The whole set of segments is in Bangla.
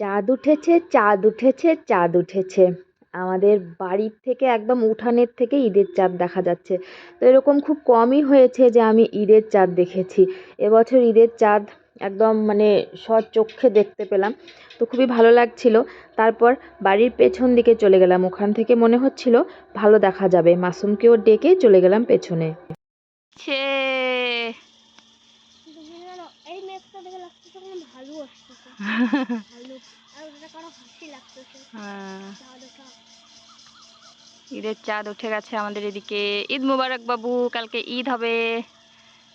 চাঁদ উঠেছে চাঁদ উঠেছে চাঁদ উঠেছে। আমাদের বাড়ির থেকে একদম উঠানের থেকে ঈদের চাঁদ দেখা যাচ্ছে। তো এরকম খুব কমই হয়েছে যে আমি ঈদের চাঁদ দেখেছি। এবছর ঈদের চাঁদ একদম মানে স্বচক্ষে দেখতে পেলাম। তো খুবই ভালো লাগছিল। তারপর বাড়ির পেছন দিকে চলে গেলাম। ওখান থেকে মনে হচ্ছিল ভালো দেখা যাবে। মাসুমকেও ডেকে চলে গেলাম পেছনে সে এই মেঘটা দেখে লাগতেছে কোনো ভালো আসতেছে। ভালো। আর ওটা কারও হাসি লাগতেছে। হ্যাঁ, ঈদের চাঁদ উঠে গেছে আমাদের এদিকে। ঈদ মুবারক বাবু কালকে ঈদ হবে।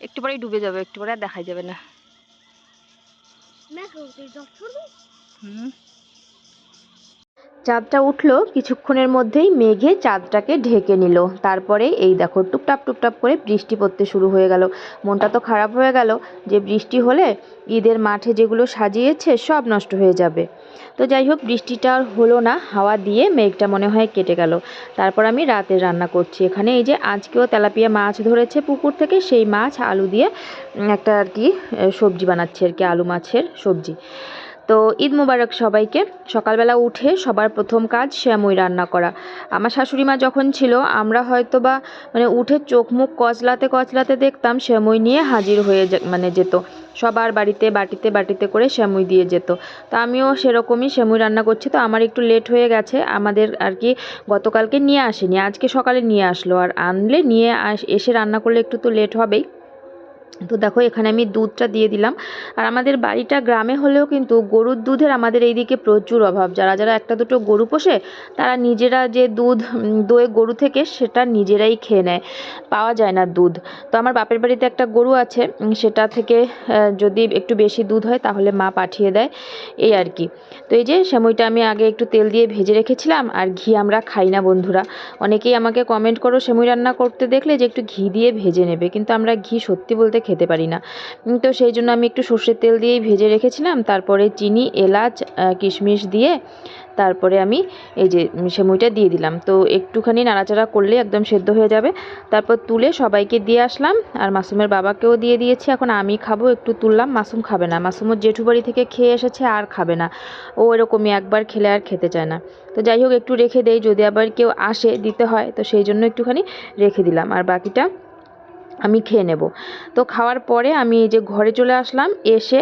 একটু পরেই ডুবে যাবে একটু পরে আর দেখা যাবে না। হুম। চাঁদটা উঠল, কিছুক্ষণের মধ্যেই মেঘে চাঁদটাকে ঢেকে নিল। তারপরে এই দেখো, টুপটাপ টুপটাপ করে বৃষ্টি পড়তে শুরু হয়ে গেল। মনটা তো খারাপ হয়ে গেল যে বৃষ্টি হলে ঈদের মাঠে যেগুলো সাজিয়েছে সব নষ্ট হয়ে যাবে। তো যাই হোক, বৃষ্টিটা আর হলো না, হাওয়া দিয়ে মেঘটা মনে হয় কেটে গেল। তারপর আমি রাতে রান্না করছি। এখানে এই যে আজকেও তেলাপিয়া মাছ ধরেছে পুকুর থেকে, সেই মাছ আলু দিয়ে একটা আর কি সবজি বানাচ্ছি আর কি, আলু মাছের সবজি। তো ঈদ মুবারক সবাইকে। সকালবেলা উঠে সবার প্রথম কাজ শ্যামুই রান্না করা। আমার শাশুড়ি মা যখন ছিল, আমরা হয়তো বা মানে উঠে চোখ মুখ কচলাতে কচলাতে দেখতাম শ্যামুই নিয়ে হাজির হয়ে মানে যেত। সবার বাড়িতে বাটিতে বাটিতে করে শ্যামুই দিয়ে যেত। তো আমিও সেরকমই শ্যামুই রান্না করছি। তো আমার একটু লেট হয়ে গেছে, আমাদের আর কি গতকালকে নিয়ে আসেনি, আজকে সকালে নিয়ে আসলো। আর আনলে নিয়ে এসে রান্না করলে একটু তো লেট হবেই। তো দেখো, এখানে আমি দুধটা দিয়ে দিলাম। আর আমাদের বাড়িটা গ্রামে হলেও কিন্তু গরুর দুধের আমাদের এইদিকে প্রচুর অভাব। যারা যারা একটা দুটো গরু পোষে, তারা নিজেরা যে দুধ দোয়ে গরু থেকে, সেটা নিজেরাই খেয়ে নেয়। পাওয়া যায় না দুধ। তো আমার বাপের বাড়িতে একটা গরু আছে সেটা থেকে যদি একটু বেশি দুধ হয়, তাহলে মা পাঠিয়ে দেয়। এই আর কি। তো এই যে, সেমইটা আমি আগে একটু তেল দিয়ে ভেজে রেখেছিলাম, আর ঘি আমরা খাই না বন্ধুরা। অনেকেই আমাকে কমেন্ট করো, সেমই রান্না করতে দেখলে যে, একটু ঘি দিয়ে ভেজে নেবে। কিন্তু আমরা ঘি সত্যি বলতে খেতে পারি না। তো সেই জন্য আমি একটু সর্ষের তেল দিয়েই ভেজে রেখেছিলাম। তারপরে চিনি, এলাচ কিশমিশ দিয়ে তারপরে আমি এই যে সেমইটা দিয়ে দিলাম। তো একটুখানি নাড়াচাড়া করলে একদম সেদ্ধ হয়ে যাবে। তারপর তুলে সবাইকে দিয়ে আসলাম। আর মাসুমের বাবাকেও দিয়ে দিয়েছি। এখন আমি খাব, একটু তুললাম। মাসুম খাবে না। মাসুমও জেঠু বাড়ি থেকে খেয়ে এসেছে, আর খাবে না। ও এরকমই একবার খেলে আর খেতে চায় না। তো যাই হোক, একটু রেখে দেই। যদি আবার কেউ আসে দিতে হয়, তো সেই জন্য একটুখানি রেখে দিলাম। আর বাকিটা আমি খেয়ে নেব। তো খাওয়ার পরে আমি যে ঘরে চলে আসলাম, এসে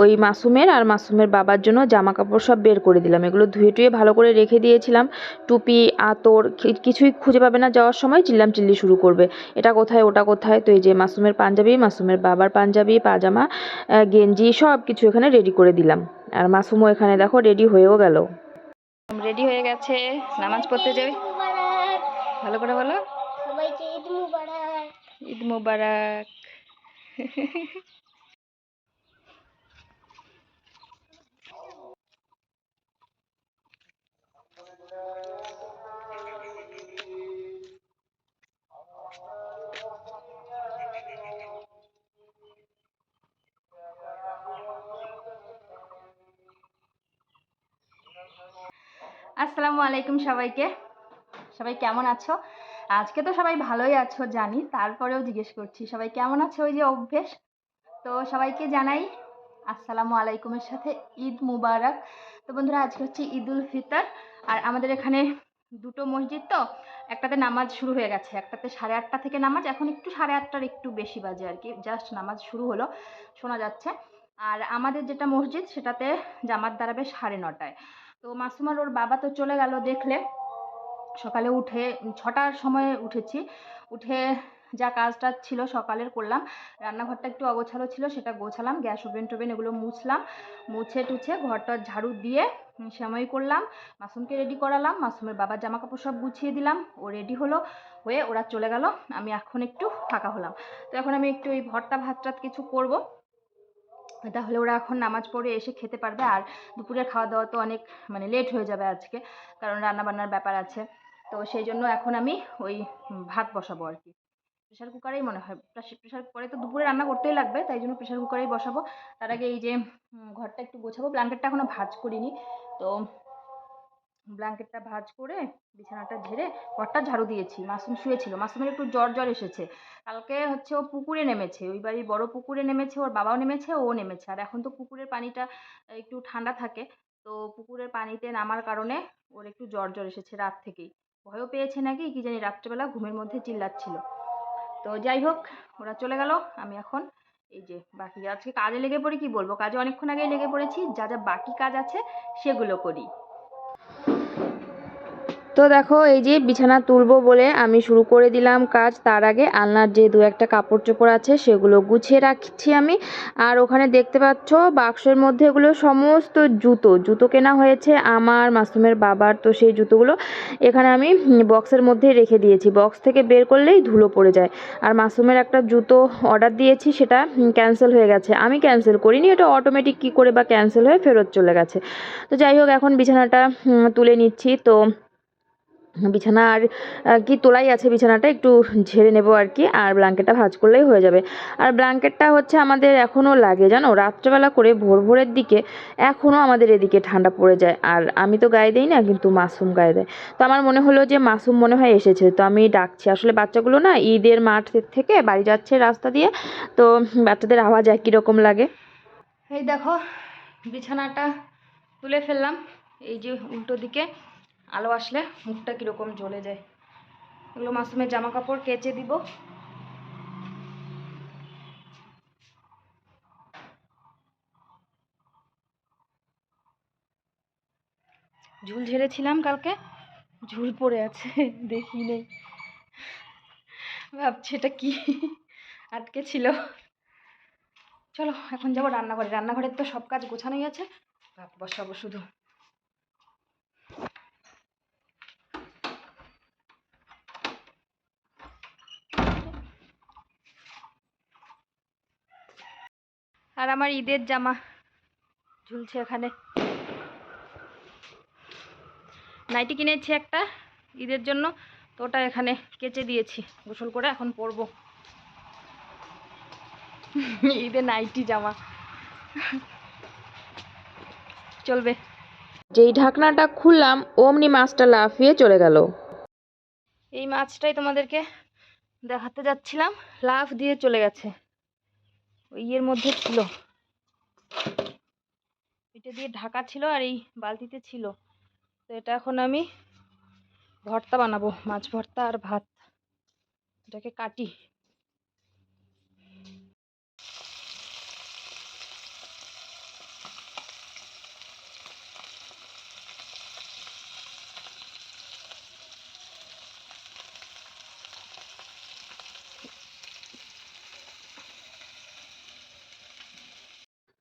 ওই মাসুমের আর মাসুমের বাবার জন্য জামা কাপড় সব বের করে দিলাম। এগুলো ধুয়ে টুয়ে ভালো করে রেখে দিয়েছিলাম। টুপি, আতর কিছুই খুঁজে পাবে না যাওয়ার সময় চিল্লাম চিল্লি শুরু করবে। এটা কোথায়, ওটা কোথায়? তো এই যে মাসুমের পাঞ্জাবি, মাসুমের বাবার পাঞ্জাবি, পাজামা গেঞ্জি সব কিছু এখানে রেডি করে দিলাম। আর মাসুমও এখানে দেখো রেডি হয়েও গেল। রেডি হয়ে গেছে। নামাজ পড়তে যাবে। ভালো করে বলো। ঈদ মুবারক। আসসালামু আলাইকুম সবাইকে। সবাই কেমন আছো? আজকে তো সবাই ভালোই আছো, জানি। তারপরেও জিজ্ঞেস করছি, সবাই কেমন আছে ওই যে অভ্যেস? তো সবাইকে জানাই, আসসালামু আলাইকুমের সাথে ঈদ মুবারক। তো বন্ধুরা, আজকে হচ্ছে ঈদ উল ফিতর। আর আমাদের এখানে দুটো মসজিদ তো, একটাতে নামাজ শুরু হয়ে গেছে, একটাতে সাড়ে আটটা থেকে নামাজ। এখন একটু সাড়ে আটটার একটু বেশি বাজে আর কি জাস্ট নামাজ শুরু হলো, শোনা যাচ্ছে। আর আমাদের যেটা মসজিদ, সেটাতে জামাত দাঁড়াবে সাড়ে নটায়। তো মাসুমার ওর বাবা তো চলে গেল দেখলে। সকালে উঠে, ছটার সময় উঠেছি। উঠে যা কাজটা ছিল সকালের করলাম। রান্নাঘরটা একটু অগোছালো ছিল, সেটা গোছালাম। গ্যাস ওভেন টোভেন এগুলো মুছলাম। মুছে টুছে ঘরটা ঝাড়ু দিয়ে সেমাই করলাম। মাসুমকে রেডি করালাম। মাসুমের বাবার জামা কাপড় সব গুছিয়ে দিলাম। ও রেডি হলো। হয়ে ওরা চলে গেল। আমি এখন একটু ফাঁকা হলাম। তো এখন আমি একটু এই ভর্তা ভাত টাত কিছু করব। তাহলে ওরা এখন নামাজ পড়ে এসে খেতে পারবে। আর দুপুরের খাওয়া দাওয়া তো অনেক মানে লেট হয়ে যাবে আজকে। কারণ রান্না বান্নার ব্যাপার আছে। তো সেই জন্য এখন আমি ওই ভাত বসাবো আর কি। প্রেশার কুকারেই মনে হয় প্রেশার কুকারে তো দুপুরে রান্না করতেই লাগবে, তাই জন্য প্রেশার কুকারেই বসাবো। তার আগে এই যে ঘরটা একটু গোছাবো ব্ল্যাঙ্কেটটা এখনও ভাজ করিনি। তো ব্ল্যাঙ্কেটটা ভাজ করে বিছানাটা ঝেড়ে ঘরটা ঝাড়ু দিয়েছি। মাসুম শুয়েছিল, মাসুমের একটু জ্বর জ্বর এসেছে। কালকে হচ্ছে ও পুকুরে নেমেছে, ওই বাড়ির বড় পুকুরে নেমেছে, ওর বাবাও নেমেছে, ও নেমেছে। আর এখন তো পুকুরের পানিটা একটু ঠান্ডা থাকে, তো পুকুরের পানিতে নামার কারণে ওর একটু জ্বর জ্বর এসেছে রাত থেকেই। ভয়ও পেয়েছে নাকি কি জানি রাত্রেবেলা ঘুমের মধ্যে চিল্লাচ্ছিল। তো যাই হোক, ওরা চলে গেল। আমি এখন এই যে বাকি, আজকে কাজে লেগে পড়ি কি বলব? কাজে অনেকক্ষণ আগেই লেগে পড়েছি। যা যা বাকি কাজ আছে সেগুলো করি। তো দেখো, এই যে বিছানা তুলবো বলে আমি শুরু করে দিলাম কাজ। তার আগে আলনার যে দু একটা কাপড় চোপড় আছে, সেগুলো গুছিয়ে রাখছি আমি। আর ওখানে দেখতে পাচ্ছ, বাক্সের মধ্যে এগুলো সমস্ত জুতো। জুতো কেনা হয়েছে আমার মাসুমের বাবার, তো সেই জুতোগুলো এখানে আমি বক্সের মধ্যে রেখে দিয়েছি। বক্স থেকে বের করলেই ধুলো পড়ে যায়। আর মাসুমের একটা জুতো অর্ডার দিয়েছি, সেটা ক্যান্সেল হয়ে গেছে। আমি ক্যান্সেল করিনি, এটা অটোমেটিক কী করে বা ক্যান্সেল হয়ে ফেরত চলে গেছে। তো যাই হোক, এখন বিছানাটা তুলে নিচ্ছি। তো বিছানা আর কি তোলাই আছে বিছানাটা একটু ঝেড়ে নেব আর কি, আর ব্ল্যাঙ্কেটটা ভাঁজ করলেই হয়ে যাবে। আর ব্ল্যাঙ্কেটটা হচ্ছে আমাদের এখনও লাগে, জানো? রাত্রেবেলা করে ভোর ভোরের দিকে এখনও আমাদের এদিকে ঠান্ডা পড়ে যায়। আর আমি তো গায়ে দিই না, কিন্তু মাসুম গায়ে দেয়। তো আমার মনে হলো যে মাসুম মনে হয় এসেছে, তো আমি ডাকছি। আসলে বাচ্চাগুলো না ঈদের মাঠ থেকে বাড়ি যাচ্ছে রাস্তা দিয়ে, তো বাচ্চাদের আওয়াজ একই রকম লাগে। এই দেখো, বিছানাটা তুলে ফেললাম, এই যে উল্টো দিকে। আলো আসলে মুখটা কীরকম জ্বলে যায়। এগুলো মাসুমের জামা কাপড় কেচে দিব। ঝুল ঝেড়েছিলাম কালকে, ঝুল পড়ে আছে, দেখি নেই ভাবছি এটা কি? আটকে ছিল। চলো, এখন যাব রান্নাঘরে। রান্নাঘরের তো সব কাজ গোছানোই আছে। ভাত বসাবো শুধু। আর আমার ঈদের জামা ঝুলছে এখানে। নাইটি কিনেছি একটা ঈদের জন্য তো ওটা এখানে কেচে দিয়েছি গোসল করে এখন পরবো। ঈদের নাইটি জামা। চলবে। যেই ঢাকনাটা খুললাম অমনি মাছটা লাফিয়ে চলে গেল। এই মাছটাই তোমাদেরকে দেখাতে যাচ্ছিলাম লাফ দিয়ে চলে গেছে। ইয়ের মধ্যে ছিল। এটা দিয়ে ঢাকা ছিল আর এই বালতিতে ছিল। তো এটা এখন আমি ভর্তা বানাবো, মাছ ভর্তা আর ভাত। এটাকে কাটি।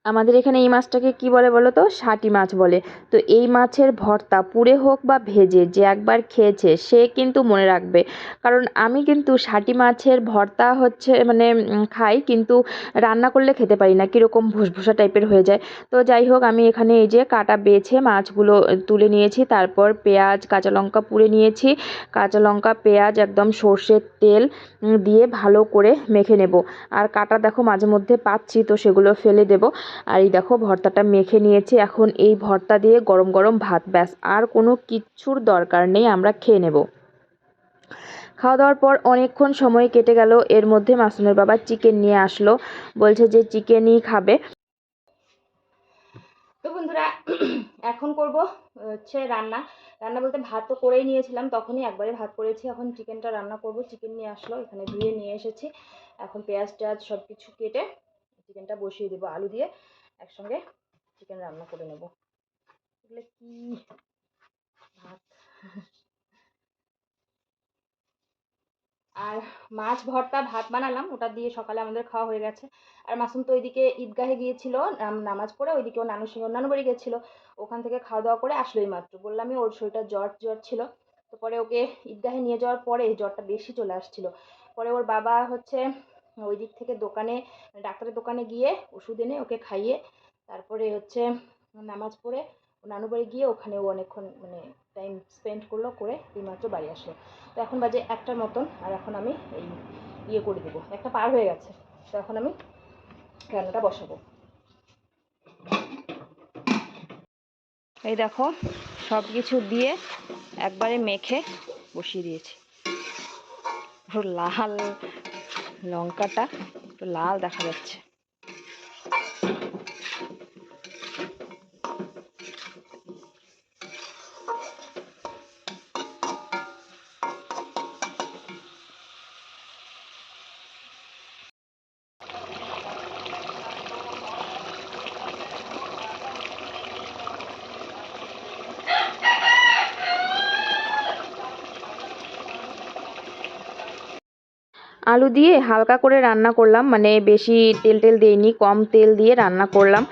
আমাদের এখানে এই মাছটাকে কি বলে বলো তো? ষাটি মাছ বলে। তো এই মাছের ভর্তা পুড়ে হোক বা ভেজে যে একবার খেয়েছে, সে কিন্তু মনে রাখবে। কারণ আমি কিন্তু ষাটি মাছের ভর্তা হচ্ছে মানে খাই কিন্তু রান্না করলে খেতে পারি না, কীরকম ভুসভুসা টাইপের হয়ে যায়। তো যাই হোক, আমি এখানে এই যে কাটা বেছে মাছগুলো তুলে নিয়েছি, তারপর পেঁয়াজ, কাঁচা লঙ্কা পুড়ে নিয়েছি। কাঁচা লঙ্কা, পেঁয়াজ, একদম সর্ষের তেল দিয়ে ভালো করে মেখে নেব। আর কাটা দেখো মাঝে মধ্যে পাচ্ছি, তো সেগুলো ফেলে দেব। আর এই দেখো, ভর্তাটা মেখে নিয়েছি। এখন এই ভর্তা দিয়ে গরম গরম ভাত, ব্যাস। আর কোনো কিচ্ছুর দরকার নেই, আমরা খেয়ে নেব। খাওয়া দাওয়ার পর অনেকক্ষণ সময় কেটে গেল। এর মধ্যে মাসুমের বাবা চিকেন নিয়ে আসলো। বলছে যে চিকেনই খাবে। তো বন্ধুরা, এখন করব হচ্ছে রান্না। রান্না বলতে ভাত তো করেই নিয়েছিলাম, তখনই একবারে ভাত করেছি। এখন চিকেনটা রান্না করব। চিকেন নিয়ে আসলো, এখানে ধুয়ে নিয়ে এসেছি। এখন পেঁয়াজ টেয়াজ সব কিছু কেটে চিকেনটা বসিয়ে দেবো, আলু দিয়ে একসঙ্গে চিকেন রান্না করে নেব। এগুলো কি? ভাত। আর মাছ ভর্তা, ভাত বানালাম, ওটা দিয়ে সকালে আমাদের খাওয়া হয়ে গেছে। আর মাসুম তো ওইদিকে ঈদগাহে গিয়েছিল, নাম- নামাজ পড়ে, ওইদিকে ও সঙ্গে, ওর নানু বাড়ি গেছিল। ওখান থেকে খাওয়া দাওয়া করে আসলোই মাত্র। বললামই ওর শরীরটা জ্বর জ্বর ছিল। তো পরে ওকে ঈদগাহে নিয়ে যাওয়ার পরে জ্বরটা বেশি চলে আসছিল। পরে ওর বাবা হচ্ছে ওই দিক থেকে দোকানে, ডাক্তারের দোকানে গিয়ে ওষুধ এনে ওকে খাইয়ে তারপরে হচ্ছে নামাজ পড়ে নানু বাড়ি গিয়ে ওখানে ও অনেকক্ষণ মানে টাইম স্পেন্ড করল করে এইমাত্র বাড়ি আসলো। তো এখন বাজে একটার মতন আর এখন আমি এই ইয়ে করে দেবো, একটা পার হয়ে গেছে। তো এখন আমি রান্নাটা বসাবো। এই দেখো সব কিছু দিয়ে একবারে মেখে বসিয়ে দিয়েছি। লাল লঙ্কাটা একটু লাল দেখা যাচ্ছে। আলু দিয়ে হালকা করে রান্না করলাম মানে বেশি তেল টেল দিইনি, কম তেল দিয়ে রান্না করলাম।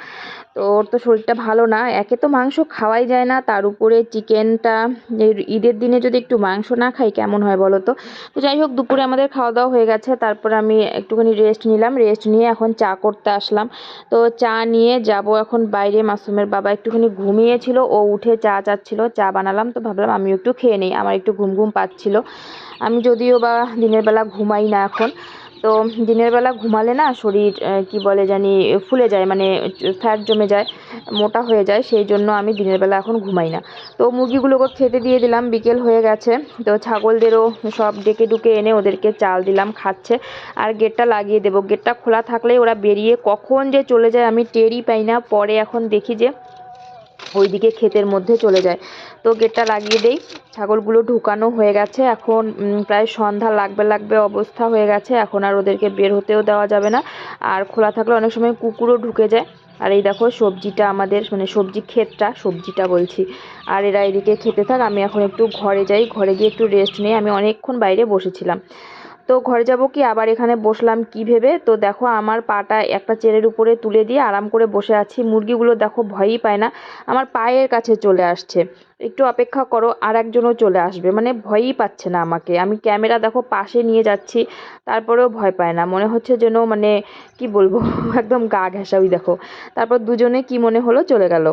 তো ওর তো শরীরটা ভালো না। একে তো মাংস খাওয়াই যায় না। তার উপরে চিকেনটা ঈদের দিনে যদি একটু মাংস না খাই, কেমন হয় বলো তো? তো যাই হোক, দুপুরে আমাদের খাওয়া দাওয়া হয়ে গেছে। তারপর আমি একটুখানি রেস্ট নিলাম। রেস্ট নিয়ে এখন চা করতে আসলাম। তো চা নিয়ে যাব এখন বাইরে। মাসুমের বাবা একটুখানি ঘুমিয়েছিল। ও উঠে চা চাচ্ছিল। চা বানালাম তো ভাবলাম আমিও একটু খেয়ে নিই। আমার একটু ঘুম ঘুম পাচ্ছিল। আমি যদিও বা দিনের বেলা ঘুমাই না এখন। তো দিনের বেলা ঘুমালে না শরীর কি বলে জানি, ফুলে যায় মানে ফ্যাট জমে যায়, মোটা হয়ে যায়, সেই জন্য আমি দিনের বেলা এখন ঘুমাই না। তো মুরগিগুলোকে খেতে দিয়ে দিলাম, বিকেল হয়ে গেছে। তো ছাগলদেরও সব ডেকে ডুকে এনে ওদেরকে চাল দিলাম, খাচ্ছে। আর গেটটা লাগিয়ে দেবো। গেটটা খোলা থাকলেই ওরা বেরিয়ে কখন যে চলে যায় আমি টেরই পাই না। পরে এখন দেখি যে ওইদিকে ক্ষেতের মধ্যে চলে যায়। তো গেটটা লাগিয়ে দেই। ছাগলগুলো ঢুকানো হয়ে গেছে। এখন প্রায় সন্ধ্যা লাগবে লাগবে অবস্থা হয়ে গেছে। এখন আর ওদেরকে বের হতেও দেওয়া যাবে না। আর খোলা থাকলে অনেক সময় কুকুরও ঢুকে যায়। আর এই দেখো, সবজিটা আমাদের মানে সবজি ক্ষেতটা, সবজিটা বলছি। আর এরা এদিকে খেতে থাক। আমি এখন একটু ঘরে যাই। ঘরে গিয়ে একটু রেস্ট নিই। আমি অনেকক্ষণ বাইরে বসেছিলাম। তো ঘরে যাব কি? আবার এখানে বসলাম কি ভেবে? তো দেখো আমার পাটা একটা চেয়ারের উপরে তুলে দিয়ে আরাম করে বসে আছি। মুরগিগুলো দেখো ভয়ই পায় না। আমার পায়ের কাছে চলে আসছে। একটু অপেক্ষা করো, আর একজনও চলে আসবে। মানে ভয়ই পাচ্ছে না আমাকে। আমি ক্যামেরা দেখো পাশে নিয়ে যাচ্ছি। তারপরেও ভয় পায় না। মনে হচ্ছে যেন মানে কি বলব? একদম গা ঘেঁষাই দেখো। তারপর দুজনে কি মনে হলো চলে গেল।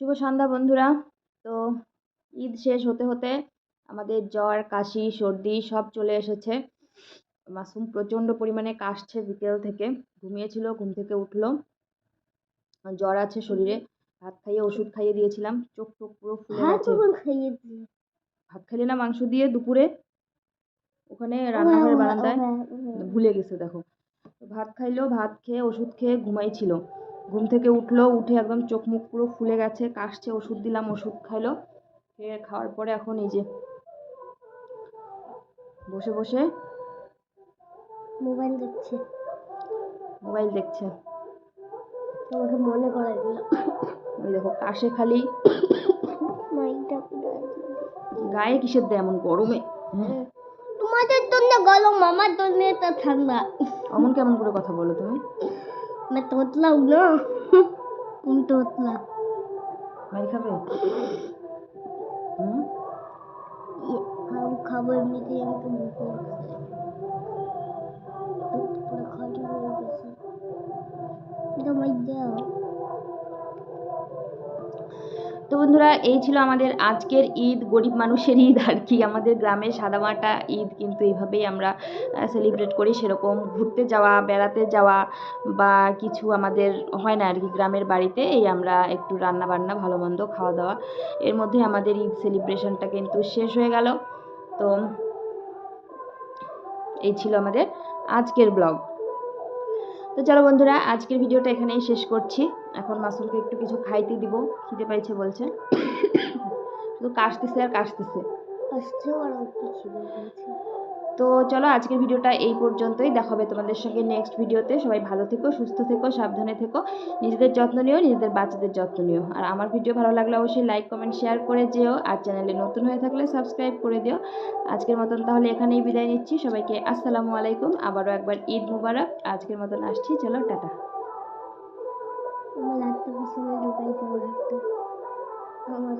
শুভ সন্ধ্যা বন্ধুরা। তো ঈদ শেষ হতে হতে আমাদের জ্বর কাশি সর্দি সব চলে এসেছে। মাসুম প্রচণ্ড পরিমাণে কাশছে বিকেল থেকে। ঘুমিয়েছিল ঘুম থেকে উঠল। জ্বর আছে শরীরে। ভাত খাইয়ে ওষুধ খাইয়ে দিয়েছিলাম। চোখ টোক পুরো ফুলে হ্যাঁ গেছে। ভাত খাইলে না মাংস দিয়ে দুপুরে ওখানে রান্নাঘরের বারান্দায় ভুলে গেছে দেখো। ভাত খাইলো ভাত খেয়ে ওষুধ খেয়ে ঘুমাইছিল ঘুম থেকে উঠল উঠে একদম চোখ মুখ পুরো ফুলে গেছে কাশছে ওষুধ দিলাম ওষুধ খাইলো খেয়ে খাওয়ার পরে এখন এই যে বসে বসে মোবাইল দেখছে। মোবাইল দেখছে। তোমাকে মনে করাই দিল ওই দেখো কাশে খালি। গায়ে কিসের দেয় এমন গরমে? হ্যাঁ। তোমাদের জন্য গরম আমার জন্য তো ঠান্ডা। অমন কেমন করে কথা বলো তুমি? मैं तोतला हूँ ना तुम तोतला মাই খাবে হুম ये खाओ खाबो এমনিতে আমাকে মুখে লাগছে পুরো খালি হয়ে গেছে এটা মাই দাও তো বন্ধুরা, এই ছিল আমাদের আজকের ঈদ, গরিব মানুষের ঈদ আর কি। আমাদের গ্রামে সাদামাটা ঈদ কিন্তু এইভাবেই আমরা সেলিব্রেট করি। সেরকম ঘুরতে যাওয়া, বেড়াতে যাওয়া বা কিছু আমাদের হয় না আর কি গ্রামের বাড়িতে। এই আমরা একটু রান্না বান্না ভালো মন্দ খাওয়া দাওয়া এর মধ্যে আমাদের ঈদ সেলিব্রেশনটা কিন্তু শেষ হয়ে গেল। তো এই ছিল আমাদের আজকের ব্লগ তো চলো বন্ধুরা, আজকের ভিডিওটা এখানেই শেষ করছি। এখন মাসুলকে একটু কিছু খাইতে দিব, খিদে পাইছে বলছে। শুধু কাশতেছে আর কাশতেছে। তো চলো আজকের ভিডিওটা এই পর্যন্তই। দেখা হবে তোমাদের সঙ্গে নেক্সট ভিডিওতে। সবাই ভালো থেকো, সুস্থ থেকো, সাবধানে থেকো। নিজেদের যত্ন নিও, নিজেদের বাচ্চাদের যত্ন নিও। আর আমার ভিডিও ভালো লাগলে অবশ্যই লাইক কমেন্ট শেয়ার করে যেও। আর চ্যানেলে নতুন হয়ে থাকলে সাবস্ক্রাইব করে দিও। আজকের মতন তাহলে এখানেই বিদায় নিচ্ছি। সবাইকে আসসালামু আলাইকুম। আবারও একবার ঈদ মুবারক। আজকের মতন আসছি। চলো, টাটা। আমার